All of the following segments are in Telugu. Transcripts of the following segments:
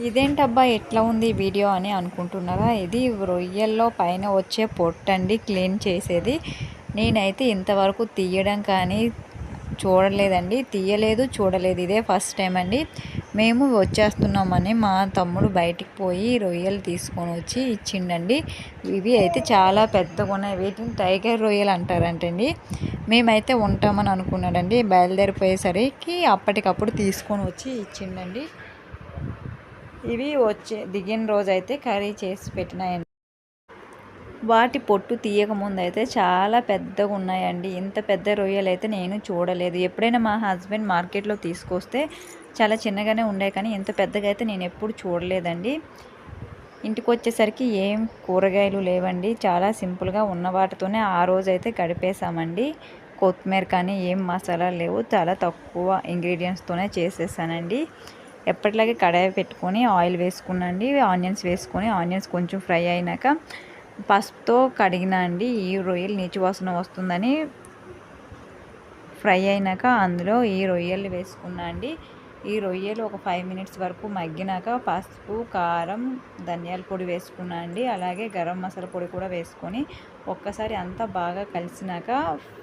ఇదేంటబ్బా ఎట్లా ఉంది వీడియో అని అనుకుంటున్నారా? ఇది రొయ్యల్లో పైన వచ్చే పొట్టండి క్లీన్ చేసేది. నేనైతే ఇంతవరకు తీయడం కానీ చూడలేదండి. తీయలేదు చూడలేదు. ఇదే ఫస్ట్ టైం అండి. మేము వచ్చేస్తున్నామని మా తమ్ముడు బయటికి పోయి రొయ్యలు తీసుకొని వచ్చి ఇచ్చిండండి. ఇవి అయితే చాలా పెద్దగా ఉన్నాయి. వీటిని టైగర్ రొయ్యలు అంటారంటండి. మేమైతే ఉంటామని అనుకున్నాడండి. బయలుదేరిపోయేసరికి అప్పటికప్పుడు తీసుకొని వచ్చి ఇచ్చిండండి. ఇవి వచ్చే దిగిన రోజు అయితే కర్రీ చేసి పెట్టినాయండి. వాటి పొట్టు తీయక ముందు అయితే చాలా పెద్దగా ఉన్నాయండి. ఇంత పెద్ద రొయ్యలు అయితే నేను చూడలేదు. ఎప్పుడైనా మా హస్బెండ్ మార్కెట్లో తీసుకొస్తే చాలా చిన్నగానే ఉండే కానీ ఇంత పెద్దగా అయితే నేను ఎప్పుడు చూడలేదండి. ఇంటికి వచ్చేసరికి ఏం కూరగాయలు లేవండి. చాలా సింపుల్గా ఉన్న వాటితోనే ఆ రోజు అయితే గడిపేశామండి. కొత్తిమీర కానీ ఏం మసాలా లేవు. చాలా తక్కువ ఇంగ్రీడియంట్స్తోనే చేసేసానండి. ఎప్పటిలాగే కడాయి పెట్టుకొని ఆయిల్ వేసుకునండి ఆనియన్స్ వేసుకొని ఆనియన్స్ కొంచెం ఫ్రై అయినాక పసుపుతో కడిగిన అండి ఈ రొయ్యలు నీచు వాసన వస్తుందని ఫ్రై అయినాక అందులో ఈ రొయ్యలు వేసుకున్నా అండి. ఈ రొయ్యలు ఒక ఫైవ్ మినిట్స్ వరకు మగ్గినాక పసుపు కారం ధనియాల పొడి వేసుకున్నా అండి. అలాగే గరం మసాలా పొడి కూడా వేసుకొని ఒక్కసారి అంతా బాగా కలిసినాక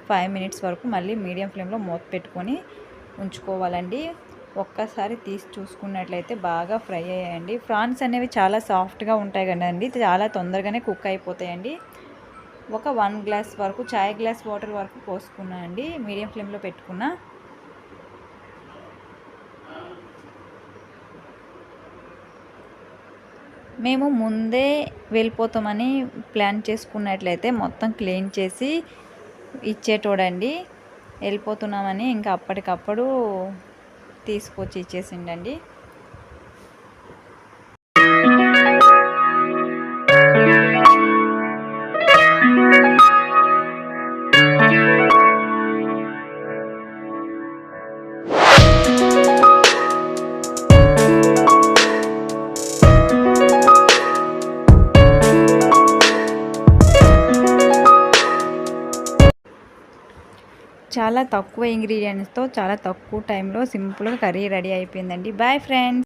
ఫైవ్ మినిట్స్ వరకు మళ్ళీ మీడియం ఫ్లేమ్లో మూత పెట్టుకొని ఉంచుకోవాలండి. ఒక్కసారి తీసి చూసుకున్నట్లయితే బాగా ఫ్రై అయ్యాయండి. ఫ్రాన్స్ అనేవి చాలా సాఫ్ట్గా ఉంటాయి కదండి. చాలా తొందరగానే కుక్ అయిపోతాయండి. ఒక వన్ గ్లాస్ వరకు చాయ్ గ్లాస్ వాటర్ వరకు పోసుకున్నా అండి. మీడియం ఫ్లేమ్లో పెట్టుకున్నా. మేము ముందే వెళ్ళిపోతామని ప్లాన్ చేసుకున్నట్లయితే మొత్తం క్లీన్ చేసి ఇచ్చేటోడండి. వెళ్ళిపోతున్నామని ఇంకా అప్పటికప్పుడు తీసుకొచ్చి ఇచ్చేసిండండి. చాలా తక్కువ ఇంగ్రీడియంట్స్తో చాలా తక్కువ టైంలో సింపుల్గా కర్రీ రెడీ అయిపోయిందండి. Bye friends